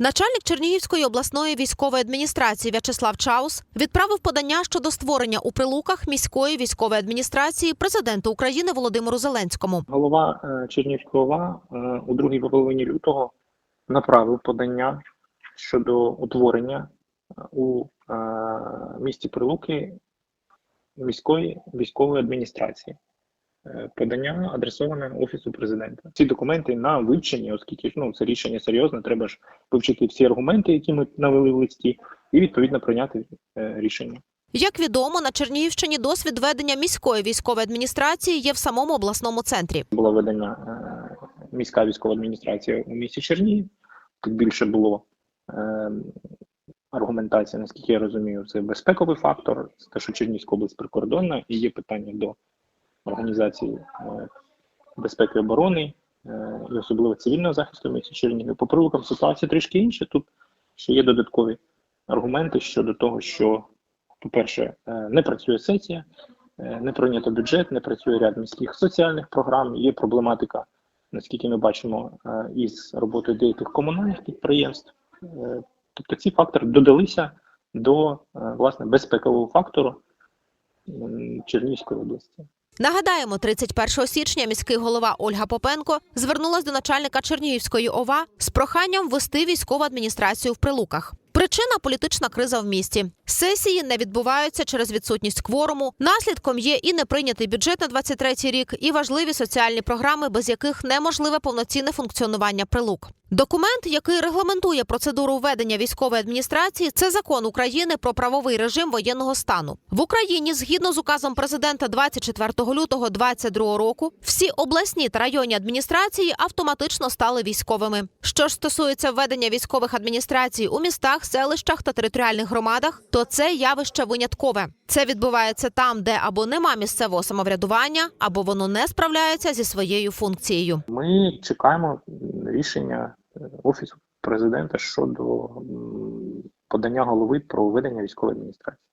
Начальник Чернігівської обласної військової адміністрації В'ячеслав Чаус відправив подання щодо створення у прилуках міської військової адміністрації президенту України Володимиру Зеленському. Голова е, Чернігівської ОВА е, у другій половині лютого направив подання щодо утворення е, у місті Прилуки міської військової адміністрації. Е, Подання адресоване офісу президента. Ці документи на вивчення, оскільки ну це рішення серйозне, треба ж вивчити всі аргументи, які ми навели в листі, і відповідно прийняти е, рішення. Як відомо, на Чернігівщині досвід ведення міської військової адміністрації є в самому обласному центрі. була введена е, міська військова адміністрація у місті Чернігів. Тут більше було е, аргументація, наскільки я розумію, це безпековий фактор, те, що Чернігівська область прикордонна, і є питання до організації е, безпеки і оборони, е, і особливо цивільного захисту місті Чернігів. По прилукам ситуація трішки інша. Тут ще є додаткові аргументи щодо того, що, по-перше, е, не працює сесія, не прийнято бюджет, не працює ряд міських соціальних програм. Є проблематика, наскільки ми бачимо, із роботою деяких комунальних підприємств. Тобто ці фактори додалися до власне безпекового фактору Чернігівської області. Нагадаємо, 31 січня міський голова Ольга Попенко звернулась до начальника Чернігівської ОВА з проханням ввести військову адміністрацію в прилуках. Причина політична криза в місті. Сесії не відбуваються через відсутність кворуму. Наслідком є і неприйнятий бюджет на 23 рік, і важливі соціальні програми, без яких неможливе повноцінне функціонування прилук. Документ, який регламентує процедуру введення військової адміністрації, це закон України про правовий режим воєнного стану в Україні. Згідно з указом президента 24 лютого 2022 року, всі обласні та районні адміністрації автоматично стали військовими. Що ж стосується введення військових адміністрацій у містах, селищах та територіальних громадах, то це явище виняткове. Це відбувається там, де або нема місцевого самоврядування, або воно не справляється зі своєю функцією. Ми чекаємо рішення е, офісу президента щодо подання голови про введення військової адміністрації.